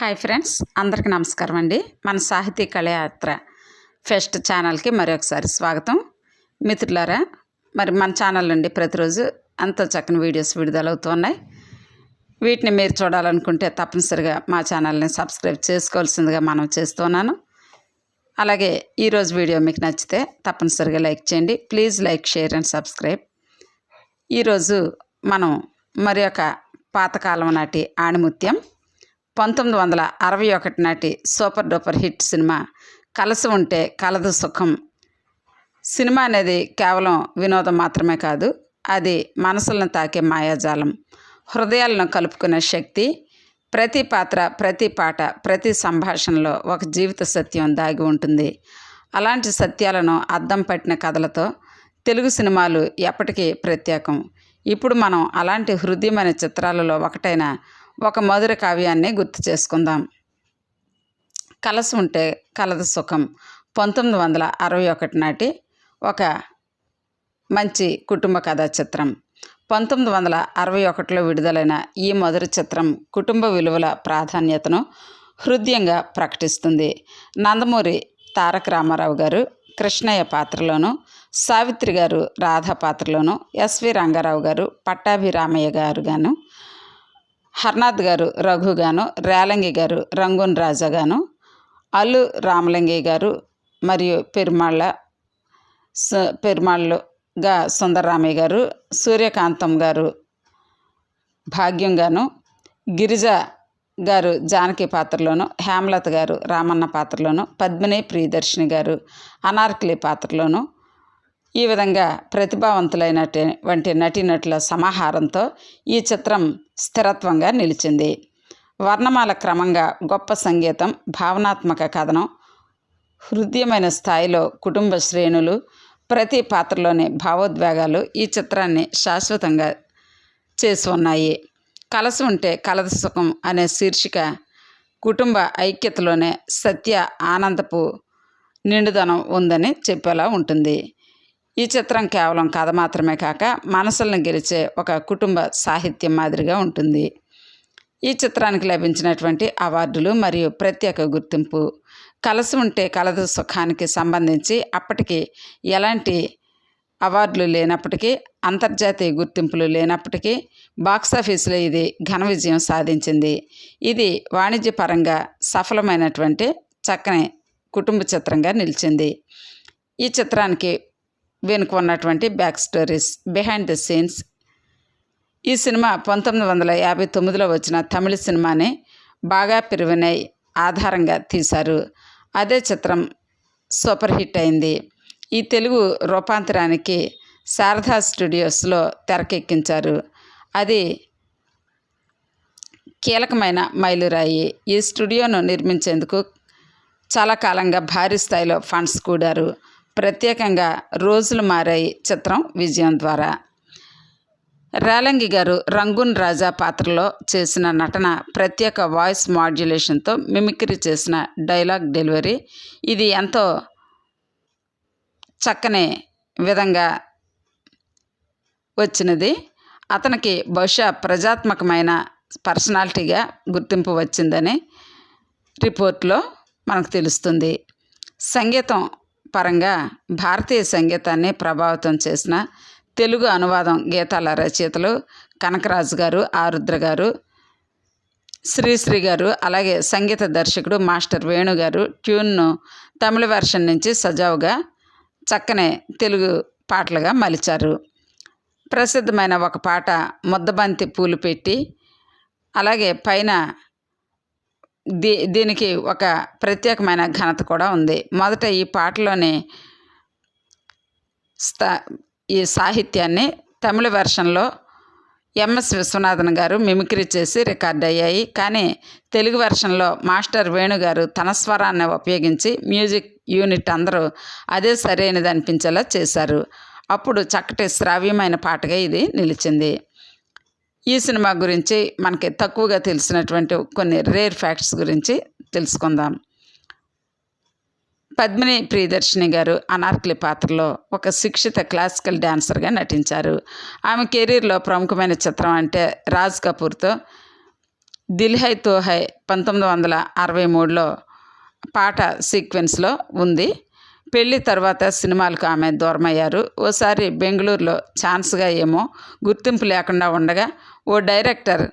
Hi friends అందరికీ నమస్కారం అండి. మన సాహితీ కళయాత్ర ఫెస్ట్ ఛానల్కి మరొకసారి స్వాగతం. మిత్రులారా మరి మన ఛానల్ నుండి ప్రతిరోజు అంత చక్కని వీడియోస్ విడుదలవుతున్నాయి. వీటిని మీరు చూడాలనుకుంటే తప్పనిసరిగా మా ఛానల్ని సబ్స్క్రైబ్ చేసుకోవాల్సిందిగా మనం చేస్తున్నాను. అలాగే ఈరోజు వీడియో మీకు నచ్చితే తప్పనిసరిగా లైక్ చేయండి. Please like share and subscribe. ఈరోజు మనం మరి ఒక పాతకాలం నాటి ఆణిముత్యం పంతొమ్మిది వందల అరవై ఒకటి నాటి సూపర్ డూపర్ హిట్ సినిమా కలసి ఉంటే కలదు సుఖం. సినిమా అనేది కేవలం వినోదం మాత్రమే కాదు అది మనసులను తాకే మాయాజాలం. హృదయాలను కలుపుకునే శక్తి ప్రతి పాత్ర ప్రతి పాట ప్రతి సంభాషణలో ఒక జీవిత సత్యం దాగి ఉంటుంది. అలాంటి సత్యాలను అద్దం పట్టిన కథలతో తెలుగు సినిమాలు ఎప్పటికీ ప్రత్యేకం. ఇప్పుడు మనం అలాంటి హృదయమైన చిత్రాలలో ఒకటైన ఒక మధుర కావ్యాన్ని గుర్తు చేసుకుందాం. కలసు ఉంటే కలదు సుఖం. పంతొమ్మిది వందల అరవై ఒకటి నాటి ఒక మంచి కుటుంబ కథా చిత్రం. పంతొమ్మిది వందల అరవై ఒకటిలో విడుదలైన ఈ మొదటి చిత్రం కుటుంబ విలువల ప్రాధాన్యతను హృదయంగా ప్రకటిస్తుంది. నందమూరి తారక రామారావు గారు కృష్ణయ్య పాత్రలోను సావిత్రి గారు రాధ పాత్రలోను ఎస్వి రంగారావు గారు పట్టాభిరామయ్య గారు గాను హర్నాథ్ గారు రఘు గాను రేలంగి గారు రంగున్ రాజా గాను అల్లు రామలింగి గారు మరియు పెరుమాళ్ళ స- పెరుమాళ్ళుగా సుందరరామయ్య గారు సూర్యకాంతం గారు భాగ్యం గాను గిరిజ గారు జానకి పాత్రలోను హేమలత గారు రామన్న పాత్రలోను పద్మిని ప్రియదర్శిని గారు అనార్కలి పాత్రలోను ఈ విధంగా ప్రతిభావంతులైనటువంటి నటీనటుల సమాహారంతో ఈ చిత్రం స్థిరత్వంగా నిలిచింది. వర్ణమాల క్రమంగా గొప్ప సంగీతం భావనాత్మక కథనం హృదయమైన స్థాయిలో కుటుంబ శ్రేణులు ప్రతి పాత్రలోని భావోద్వేగాలు ఈ చిత్రాన్ని శాశ్వతంగా చేసి ఉన్నాయి కలసి ఉంటే కలద సుఖం అనే శీర్షిక కుటుంబ ఐక్యతలోనే సత్య ఆనందపు నిండుదనం ఉందని చెప్పేలా ఉంటుంది. ఈ చిత్రం కేవలం కథ మాత్రమే కాక మనసులను గెలిచే ఒక కుటుంబ సాహిత్యం మాదిరిగా ఉంటుంది. ఈ చిత్రానికి లభించినటువంటి అవార్డులు మరియు ప్రత్యేక గుర్తింపు కలసి ఉంటే కలదు సుఖానికి సంబంధించి అప్పటికి ఎలాంటి అవార్డులు లేనప్పటికీ అంతర్జాతీయ గుర్తింపులు లేనప్పటికీ బాక్సాఫీసులో ఇది ఘన విజయం సాధించింది. ఇది వాణిజ్యపరంగా సఫలమైనటువంటి చక్కని కుటుంబ చిత్రంగా నిలిచింది. ఈ చిత్రానికి వెనుక ఉన్నటువంటి back stories behind the scenes ఈ సినిమా పంతొమ్మిది వందల యాభై తొమ్మిదిలో వచ్చిన తమిళ సినిమాని బాగా పిరువినై ఆధారంగా తీశారు. అదే చిత్రం సూపర్ హిట్ అయింది. ఈ తెలుగు రూపాంతరానికి శారదా స్టూడియోస్లో తెరకెక్కించారు. అది కీలకమైన మైలురాయి. ఈ స్టూడియోను నిర్మించేందుకు చాలా కాలంగా భారీ స్థాయిలో ఫండ్స్ కూడారు. ప్రత్యేకంగా రోజులు మారాయి చిత్రం విజయం ద్వారా. రేలంగి గారు రంగున్ రాజా పాత్రలో చేసిన నటన ప్రత్యేక వాయిస్ మాడ్యులేషన్తో మిమిక్రీ చేసిన డైలాగ్ డెలివరీ ఇది ఎంతో చక్కని విధంగా వచ్చినది. అతనికి బహుశా ప్రజాత్మకమైన పర్సనాలిటీగా గుర్తింపు వచ్చిందని రిపోర్ట్లో మనకు తెలుస్తుంది. సంగీతం పరంగా భారతీయ సంగీతాన్ని ప్రభావితం చేసిన తెలుగు అనువాదం గీతాల రచయితలు కనకరాజు గారు ఆరుద్ర గారు శ్రీశ్రీ గారు అలాగే సంగీత దర్శకుడు మాస్టర్ వేణు గారు ట్యూన్ను తమిళ వెర్షన్ నుంచి సజావుగా చక్కనే తెలుగు పాటలుగా మలిచారు. ప్రసిద్ధమైన ఒక పాట ముద్దబంతి పూలు పెట్టి అలాగే పైన దీ దీనికి ఒక ప్రత్యేకమైన ఘనత కూడా ఉంది. మొదట ఈ పాటలోని స్థా ఈ సాహిత్యాన్ని తమిళ వెర్షన్లో ఎంఎస్ విశ్వనాథన్ గారు మిమిక్రీ చేసి రికార్డ్ అయ్యాయి. కానీ తెలుగు వెర్షన్లో మాస్టర్ వేణు గారు తన స్వరాన్ని ఉపయోగించి మ్యూజిక్ యూనిట్ అందరూ అదే సరైనది అనిపించేలా చేశారు. అప్పుడు చక్కటి శ్రావ్యమైన పాటగా ఇది నిలిచింది. ఈ సినిమా గురించి మనకి తక్కువగా తెలిసినటువంటి కొన్ని రేర్ ఫ్యాక్ట్స్ గురించి తెలుసుకుందాం. పద్మిని ప్రియదర్శిని గారు అనార్కలి పాత్రలో ఒక శిక్షిత క్లాసికల్ డాన్సర్గా నటించారు. ఆమె కెరీర్లో ప్రముఖమైన చిత్రం అంటే రాజ్ కపూర్తో దిల్ హై తో హై పంతొమ్మిది వందల అరవై మూడులో పాట సీక్వెన్స్లో ఉంది. పెళ్ళి తర్వాత సినిమాలకు ఆమె దూరమయ్యారు. ఓసారి బెంగళూరులో ఛాన్స్గా ఏమో గుర్తింపు లేకుండా ఉండగా ఓ డైరెక్టర్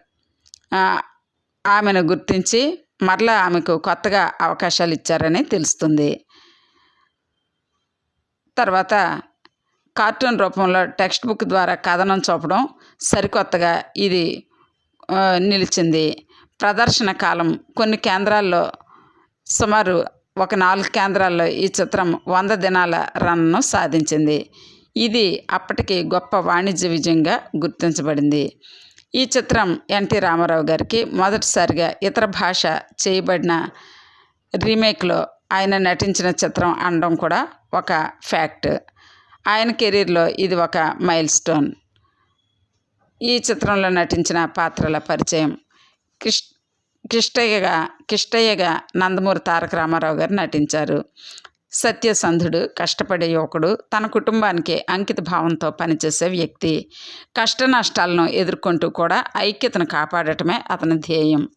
ఆమెను గుర్తించి మరలా ఆమెకు కొత్తగా అవకాశాలు ఇచ్చారని తెలుస్తుంది. తర్వాత కార్టూన్ రూపంలో టెక్స్ట్ బుక్ ద్వారా కథనం చూపడం సరికొత్తగా ఇది నిలిచింది. ప్రదర్శన కాలం కొన్ని కేంద్రాల్లో సుమారు ఒక నాలుగు కేంద్రాల్లో ఈ చిత్రం వంద దినాల రన్ను సాధించింది. ఇది అప్పటికి గొప్ప వాణిజ్య విజయంగా గుర్తించబడింది. ఈ చిత్రం ఎన్టీ రామారావు గారికి మొదటిసారిగా ఇతర భాష చేయబడిన రీమేక్లో ఆయన నటించిన చిత్రం అనడం కూడా ఒక ఫ్యాక్ట్. ఆయన కెరీర్లో ఇది ఒక మైల్ స్టోన్ ఈ చిత్రంలో నటించిన పాత్రల పరిచయం కృష్ణ కిష్టయ్యగా కిష్టయ్యగా నందమూరి తారక రామారావు గారు నటించారు. సత్యసంధుడు కష్టపడే యువకుడు తన కుటుంబానికి అంకిత భావంతో పనిచేసే వ్యక్తి. కష్ట నష్టాలను ఎదుర్కొంటూ కూడా ఐక్యతను కాపాడటమే అతని ధ్యేయం.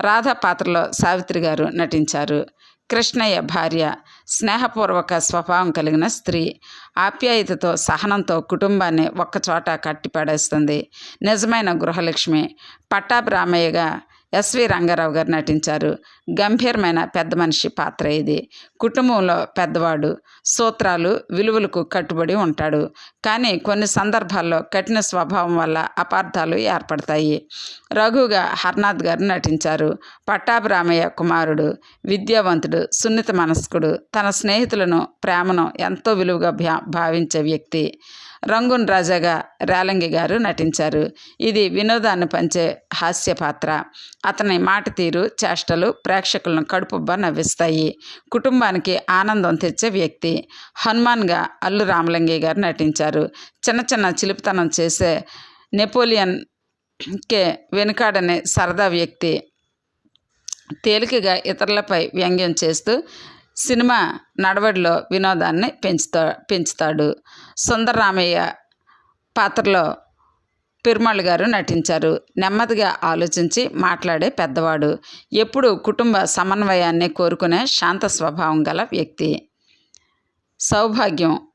రాధా పాత్రలో సావిత్రి గారు నటించారు. కృష్ణయ్య భార్య స్నేహపూర్వక స్వభావం కలిగిన స్త్రీ. ఆప్యాయతతో సహనంతో కుటుంబాన్ని ఒక్కచోట కట్టిపడేస్తుంది. నిజమైన గృహలక్ష్మి. పట్టాభిరామయ్యగా ఎస్వి రంగారావు గారు నటించారు. గంభీరమైన పెద్ద మనిషి పాత్ర ఇది. కుటుంబంలో పెద్దవాడు. సూత్రాలు విలువలకు కట్టుబడి ఉంటాడు. కానీ కొన్ని సందర్భాల్లో కఠిన స్వభావం వల్ల అపార్థాలు ఏర్పడతాయి. రఘుగా హర్నాథ్ గారు నటించారు. పట్టాభిరామయ్య కుమారుడు విద్యావంతుడు సున్నిత మనస్కుడు తన స్నేహితులను ప్రేమను ఎంతో విలువగా భా భావించే వ్యక్తి. రంగున్ రాజాగా రేలంగి గారు నటించారు. ఇది వినోదాన్ని పంచే హాస్య పాత్ర. అతని మాట తీరు చేష్టలు ప్రేక్షకులను కడుపుబ్బా నవ్విస్తాయి. కుటుంబానికి ఆనందం తెచ్చే వ్యక్తి. హనుమాన్గా అల్లు రామలింగి గారు నటించారు. చిన్న చిన్న చిలుపుతనం చేసే నెపోలియన్ కే వెనుకాడనే సరదా వ్యక్తి. తేలికగా ఇతరులపై వ్యంగ్యం చేస్తూ సినిమా నడవడిలో వినోదాన్ని పెంచుతా పెంచుతాడు. సుందరరామయ్య పాత్రలో పెరుమాళ్ గారు నటించారు. నెమ్మదిగా ఆలోచించి మాట్లాడే పెద్దవాడు. ఎప్పుడూ కుటుంబ సమన్వయాన్ని కోరుకునే శాంత స్వభావం గల వ్యక్తి. సౌభాగ్యం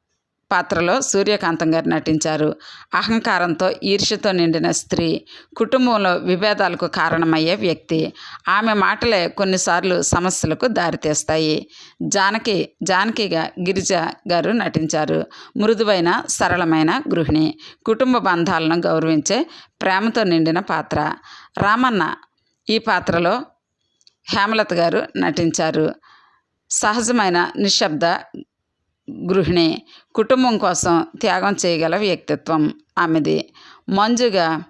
పాత్రలో సూర్యకాంతం గారు నటించారు. అహంకారంతో ఈర్ష్యతో నిండిన స్త్రీ కుటుంబంలో విభేదాలకు కారణమయ్యే వ్యక్తి. ఆమె మాటలే కొన్నిసార్లు సమస్యలకు దారితీస్తాయి. జానకి జానకిగా గిరిజ గారు నటించారు. మృదువైన సరళమైన గృహిణి. కుటుంబ బంధాలను గౌరవించే ప్రేమతో నిండిన పాత్ర. రామన్న ఈ పాత్రలో హేమలత గారు నటించారు. సహజమైన నిశ్శబ్ద గృహిణి కుటుంబం కోసం త్యాగం చేయగల వ్యక్తిత్వం ఆమెది. మంజుగా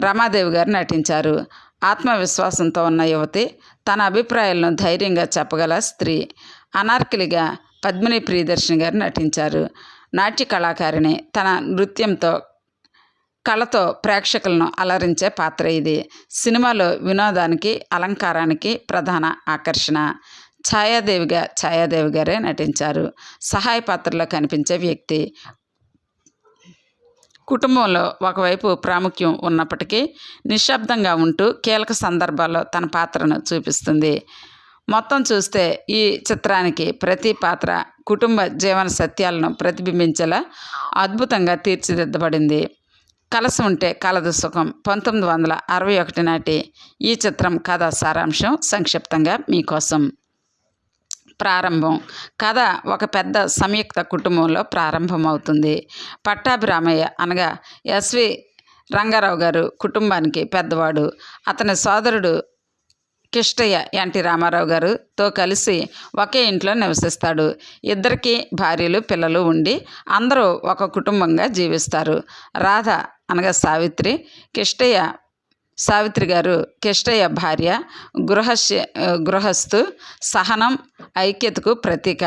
రమాదేవి గారు నటించారు. ఆత్మవిశ్వాసంతో ఉన్న యువతి తన అభిప్రాయాలను ధైర్యంగా చెప్పగల స్త్రీ. అనార్కిలిగా పద్మిని ప్రియదర్శిని గారు నటించారు. నాట్య కళాకారిణి తన నృత్యంతో కళతో ప్రేక్షకులను అలరించే పాత్ర ఇది. సినిమాలో వినోదానికి అలంకారానికి ప్రధాన ఆకర్షణ. ఛాయాదేవిగా ఛాయాదేవి గారే నటించారు. సహాయ పాత్రలో కనిపించే వ్యక్తి. కుటుంబంలో ఒకవైపు ప్రాముఖ్యం ఉన్నప్పటికీ నిశ్శబ్దంగా ఉంటూ కీలక సందర్భాల్లో తన పాత్రను చూపిస్తుంది. మొత్తం చూస్తే ఈ చిత్రానికి ప్రతి పాత్ర కుటుంబ జీవన సత్యాలను ప్రతిబింబించేలా అద్భుతంగా తీర్చిదిద్దబడింది. కలసి ఉంటే కలదు సుఖం. పంతొమ్మిది వందల అరవై ఒకటి నాటి ఈ చిత్రం కథ సారాంశం సంక్షిప్తంగా మీకోసం. ప్రారంభం. కథ ఒక పెద్ద సంయుక్త కుటుంబంలో ప్రారంభమవుతుంది. పట్టాభిరామయ్య అనగా ఎస్వి రంగారావు గారు కుటుంబానికి పెద్దవాడు. అతని సోదరుడు కిష్టయ్య ఎన్టీ రామారావు గారుతో కలిసి ఒకే ఇంట్లో నివసిస్తాడు. ఇద్దరికి భార్యలు పిల్లలు ఉండి అందరూ ఒక కుటుంబంగా జీవిస్తారు. రాధ అనగా సావిత్రి కిష్టయ్య సావిత్రి గారు కిష్టయ్య భార్య గృహస్య గృహస్థు సహనం ఐక్యతకు ప్రతీక.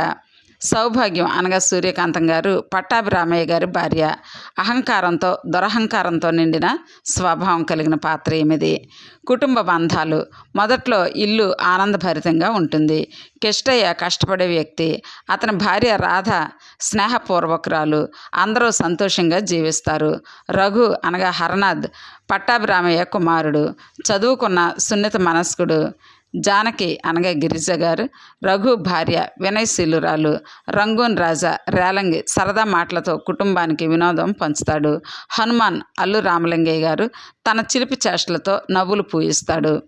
సౌభాగ్యం అనగా సూర్యకాంతం గారు పట్టాభి రామయ్య గారి భార్య. అహంకారంతో దురహంకారంతో నిండిన స్వభావం కలిగిన పాత్ర ఏమిది కుటుంబ బంధాలు మొదట్లో ఇల్లు ఆనందభరితంగా ఉంటుంది. కిష్టయ్య కష్టపడే వ్యక్తి. అతని భార్య రాధ స్నేహపూర్వకురాలు. అందరూ సంతోషంగా జీవిస్తారు. రఘు అనగా హరనాథ్ పట్టాభిరామయ్య కుమారుడు. చదువుకున్న సున్నిత మనస్కుడు. జానకి అనగా గిరిజ గారు రఘు భార్య వినయశీలురాలు రంగూన్ రాజా రేలంగి సరదా మాటలతో కుటుంబానికి వినోదం పంచుతాడు. హనుమాన్ అల్లు రామలింగయ్య గారు తన చిలిపి చేష్టలతో నవ్వులు పూయిస్తాడు.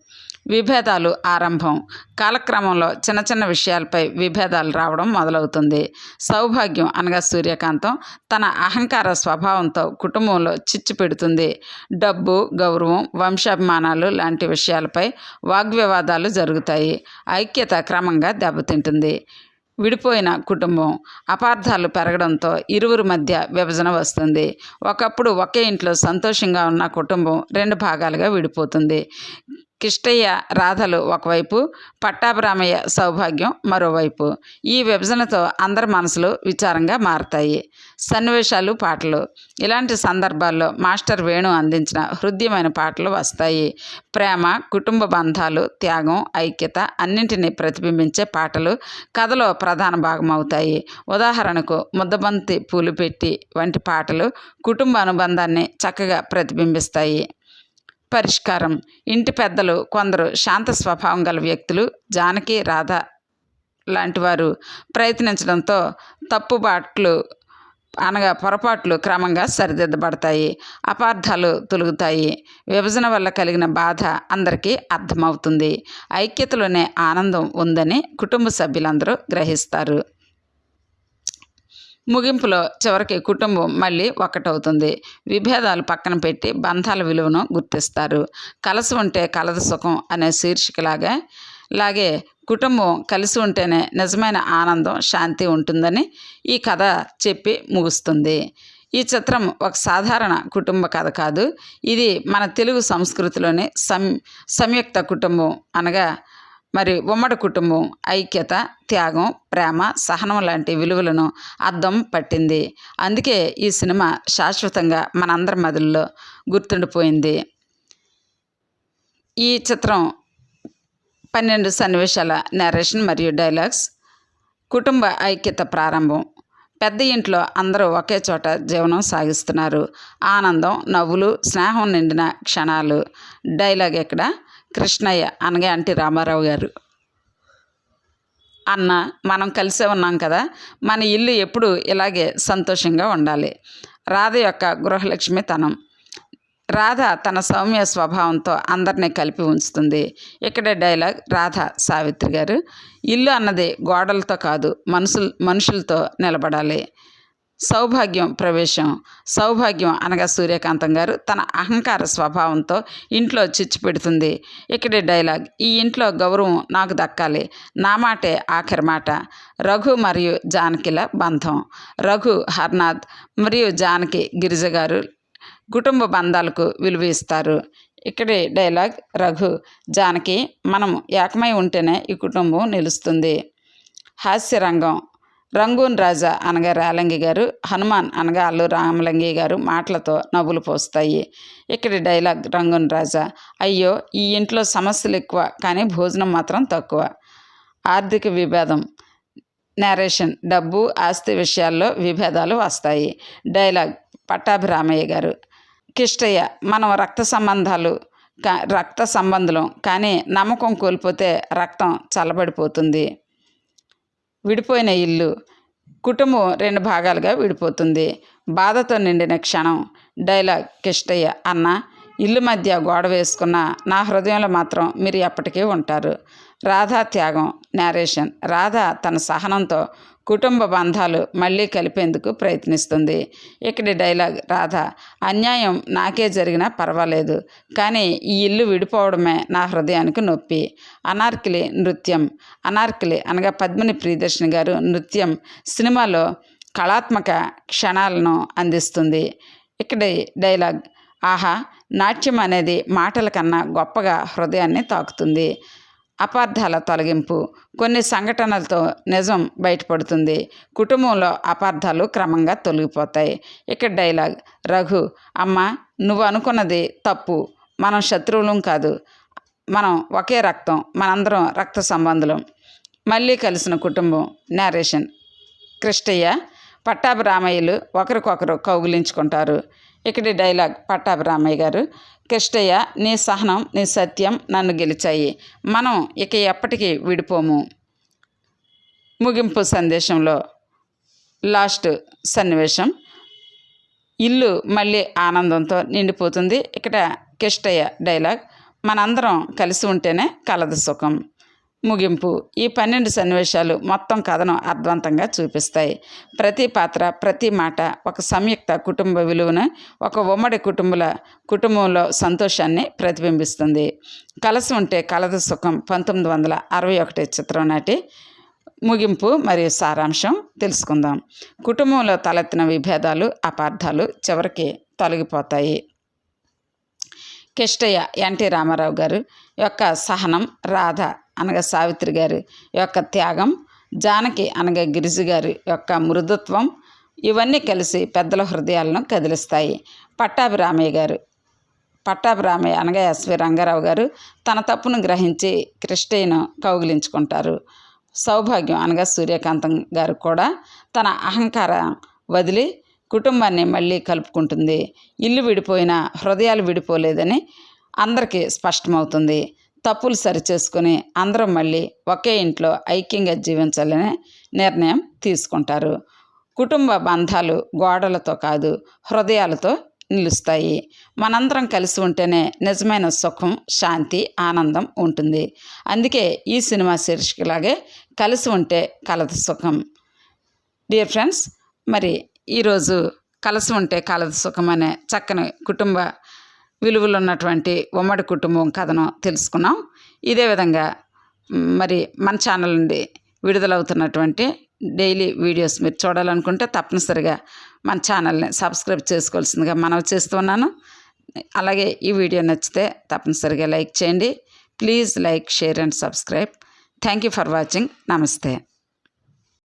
విభేదాలు ఆరంభం. కాలక్రమంలో చిన్న చిన్న విషయాలపై విభేదాలు రావడం మొదలవుతుంది. సౌభాగ్యం అనగా సూర్యకాంతం. తన అహంకార స్వభావంతో కుటుంబంలో చిచ్చు పెడుతుంది. డబ్బు గౌరవం వంశాభిమానాలు లాంటి విషయాలపై వాగ్వివాదాలు జరుగుతాయి. ఐక్యత క్రమంగా దెబ్బతింటుంది. విడిపోయిన కుటుంబం. అపార్థాలు పెరగడంతో ఇరువురి మధ్య విభజన వస్తుంది. ఒకప్పుడు ఒకే ఇంట్లో సంతోషంగా ఉన్న కుటుంబం రెండు భాగాలుగా విడిపోతుంది. కిష్టయ్య రాధలు ఒకవైపు పట్టాభిరామయ్య సౌభాగ్యం మరోవైపు. ఈ విభజనతో అందరి మనసులు విచారంగా మారతాయి. సన్నివేశాలు పాటలు. ఇలాంటి సందర్భాల్లో మాస్టర్ వేణు అందించిన హృదయమైన పాటలు వస్తాయి. ప్రేమ కుటుంబ బంధాలు త్యాగం ఐక్యత అన్నింటినీ ప్రతిబింబించే పాటలు కథలో ప్రధాన భాగం అవుతాయి ఉదాహరణకు ముద్దబంతి పూలు పెట్టి వంటి పాటలు కుటుంబ అనుబంధాన్ని చక్కగా ప్రతిబింబిస్తాయి. పరిష్కారం. ఇంటి పెద్దలు కొందరు శాంత స్వభావం గల వ్యక్తులు జానకి రాధ లాంటి వారు ప్రయత్నించడంతో తప్పుబాట్లు అనగా పొరపాట్లు క్రమంగా సరిదిద్దబడతాయి. అపార్థాలు తొలుగుతాయి. విభజన వల్ల కలిగిన బాధ అందరికీ అర్థమవుతుంది. ఐక్యతలోనే ఆనందం ఉందని కుటుంబ సభ్యులందరూ గ్రహిస్తారు. ముగింపులో చివరికి కుటుంబం మళ్ళీ ఒక్కటవుతుంది. విభేదాలు పక్కన పెట్టి బంధాల విలువను గుర్తిస్తారు. కలసి ఉంటే కలద సుఖం అనే శీర్షికలాగా లాగే కుటుంబం కలిసి ఉంటేనే నిజమైన ఆనందం శాంతి ఉంటుందని ఈ కథ చెప్పి ముగుస్తుంది. ఈ చిత్రం ఒక సాధారణ కుటుంబ కథ కాదు. ఇది మన తెలుగు సంస్కృతిలోని సం సంయుక్త కుటుంబం అనగా మరి ఉమ్మడి కుటుంబం ఐక్యత త్యాగం ప్రేమ సహనం లాంటి విలువలను అద్దం పట్టింది. అందుకే ఈ సినిమా శాశ్వతంగా మనందరి మదుల్లో గుర్తుండిపోయింది. ఈ చిత్రం పన్నెండు సన్నివేశాల నరేషన్ మరియు డైలాగ్స్ కుటుంబ ఐక్యత ప్రారంభం. పెద్ద ఇంట్లో అందరూ ఒకే చోట జీవనం సాగిస్తున్నారు. ఆనందం నవ్వులు స్నేహం నిండిన క్షణాలు. డైలాగ్ ఇక్కడ కృష్ణయ్య అనగా అంటి రామారావు గారు. అన్న మనం కలిసే ఉన్నాం కదా మన ఇల్లు ఎప్పుడు ఇలాగే సంతోషంగా ఉండాలి. రాధ యొక్క గృహలక్ష్మితనం. రాధ తన సౌమ్య స్వభావంతో అందరినీ కలిపి ఉంచుతుంది. ఇక్కడ డైలాగ్ రాధ సావిత్రి గారు. ఇల్లు అన్నది గోడలతో కాదు మనుషులు మనుషులతో నిలబడాలి. సౌభాగ్యం ప్రవేశం. సౌభాగ్యం అనగా సూర్యకాంతం గారు తన అహంకార స్వభావంతో ఇంట్లో చిచ్చు పెడుతుంది. ఇక్కడి డైలాగ్ ఈ ఇంట్లో గౌరవం నాకు దక్కాలి. నా మాటే ఆఖరి మాట. రఘు మరియు జానకిల బంధం. రఘు హర్నాథ్ మరియు జానకి గిరిజ గారు కుటుంబ బంధాలకు విలువ ఇస్తారు. ఇక్కడి డైలాగ్ రఘు జానకి మనం ఏకమై ఉంటేనే ఈ కుటుంబం నిలుస్తుంది. హాస్యరంగం రంగూన్ రాజా అనగా రేలంగి గారు హనుమాన్ అనగా అల్లు రామలింగి గారు మాటలతో నవ్వులు పోస్తాయి. ఇక్కడి డైలాగ్ రంగూన్ రాజా అయ్యో ఈ ఇంట్లో సమస్యలు ఎక్కువ కానీ భోజనం మాత్రం తక్కువ. ఆర్థిక విభేదం నేరేషన్ డబ్బు ఆస్తి విషయాల్లో విభేదాలు వస్తాయి. డైలాగ్ పట్టాభిరామయ్య గారు కిష్టయ్య మనం రక్త సంబంధాలు కా రక్త సంబంధం కానీ నమ్మకం కోల్పోతే రక్తం చల్లబడిపోతుంది. విడిపోయిన ఇల్లు. కుటుంబం రెండు భాగాలుగా విడిపోతుంది. బాధతో నిండిన క్షణం. డైలాగ్ కిష్టయ్య అన్న ఇల్లు మధ్య గోడ వేసుకున్న నా హృదయంలో మాత్రం మీరు ఎప్పటికీ ఉంటారు. రాధా త్యాగం. నేరేషన్. రాధ తన సహనంతో కుటుంబ బంధాలు మళ్ళీ కలిపేందుకు ప్రయత్నిస్తుంది. ఇక్కడి డైలాగ్ రాధ అన్యాయం నాకే జరిగినా పర్వాలేదు కానీ ఈ ఇల్లు విడిపోవడమే నా హృదయానికి నొప్పి. అనార్కిలి నృత్యం అనార్కిలి అనగా పద్మిని ప్రియదర్శిని గారు నృత్యం సినిమాలో కళాత్మక క్షణాలను అందిస్తుంది. ఇక్కడి డైలాగ్ ఆహా నాట్యం అనేది మాటల కన్నా గొప్పగా హృదయాన్ని తాకుతుంది. అపార్థాల తొలగింపు. కొన్ని సంఘటనలతో నిజం బయటపడుతుంది. కుటుంబంలో అపార్థాలు క్రమంగా తొలగిపోతాయి. ఇక్కడ డైలాగ్ రఘు అమ్మ నువ్వు అనుకున్నది తప్పు. మనం శత్రువులం కాదు. మనం ఒకే రక్తం మనందరం రక్త సంబంధులం. మళ్ళీ కలిసిన కుటుంబం. నేరేషన్ కృష్ణయ్య పట్టాభి రామయ్యలు ఒకరికొకరు కౌగులించుకుంటారు. ఇక్కడి డైలాగ్ పట్టాభి రామయ్య గారు కృష్ణయ్య నీ సహనం నీ సత్యం నన్ను గెలిచాయి. మనం ఇక ఎప్పటికీ విడిపోము. ముగింపు సందేశంలో లాస్ట్ సన్నివేశం. ఇల్లు మళ్ళీ ఆనందంతో నిండిపోతుంది. ఇక్కడ కిష్టయ్య డైలాగ్. మనందరం కలిసి ఉంటేనే కలదు సుఖం. ముగింపు. ఈ పన్నెండు సన్నివేశాలు మొత్తం కథను అర్థవంతంగా చూపిస్తాయి. ప్రతి పాత్ర ప్రతి మాట ఒక సంయుక్త కుటుంబ విలువను ఒక ఉమ్మడి కుటుంబల కుటుంబంలో సంతోషాన్ని ప్రతిబింబిస్తుంది. కలసి ఉంటే కలదు సుఖం పంతొమ్మిది వందల అరవై ఒకటి చిత్రం నాటి ముగింపు మరియు సారాంశం తెలుసుకుందాం. కుటుంబంలో తలెత్తిన విభేదాలు అపార్థాలు చివరికి తొలగిపోతాయి. కిష్టయ్య ఎన్టీ రామారావు గారు యొక్క సహనం రాధ అనగా సావిత్రి గారి యొక్క త్యాగం జానకి అనగా గిరిజు గారి యొక్క మృదుత్వం ఇవన్నీ కలిసి పెద్దల హృదయాలను కదిలిస్తాయి. పట్టాభి రామయ్య గారు పట్టాభి రామయ్య అనగా ఎస్వి రంగారావు గారు తన తప్పును గ్రహించి కృష్ణయ్యను కౌగిలించుకుంటారు. సౌభాగ్యం అనగా సూర్యకాంతం గారు కూడా తన అహంకారం వదిలి కుటుంబాన్ని మళ్ళీ కలుపుకుంటుంది. ఇల్లు విడిపోయినా హృదయాలు విడిపోలేదని అందరికీ స్పష్టమవుతుంది. తప్పులు సరిచేసుకుని అందరం మళ్ళీ ఒకే ఇంట్లో ఐక్యంగా జీవించాలనే నిర్ణయం తీసుకుంటారు. కుటుంబ బంధాలు గోడలతో కాదు హృదయాలతో నిలుస్తాయి. మనందరం కలిసి ఉంటేనే నిజమైన సుఖం శాంతి ఆనందం ఉంటుంది. అందుకే ఈ సినిమా శీర్షికలాగే కలిసి ఉంటే కలత సుఖం. డియర్ ఫ్రెండ్స్ మరి ఈరోజు కలిసి ఉంటే కలదు సుఖం అనే చక్కని కుటుంబ విలువలు ఉన్నటువంటి ఉమ్మడి కుటుంబం కథను తెలుసుకున్నాం. ఇదే విధంగా మరి మన ఛానల్ నుండి విడుదలవుతున్నటువంటి డైలీ వీడియోస్ మీరు చూడాలనుకుంటే తప్పనిసరిగా మన ఛానల్ని సబ్స్క్రైబ్ చేసుకోవాల్సిందిగా మనవి చేస్తున్నాను అలాగే ఈ వీడియో నచ్చితే తప్పనిసరిగా లైక్ చేయండి. Please like share and subscribe. Thank you for watching. నమస్తే.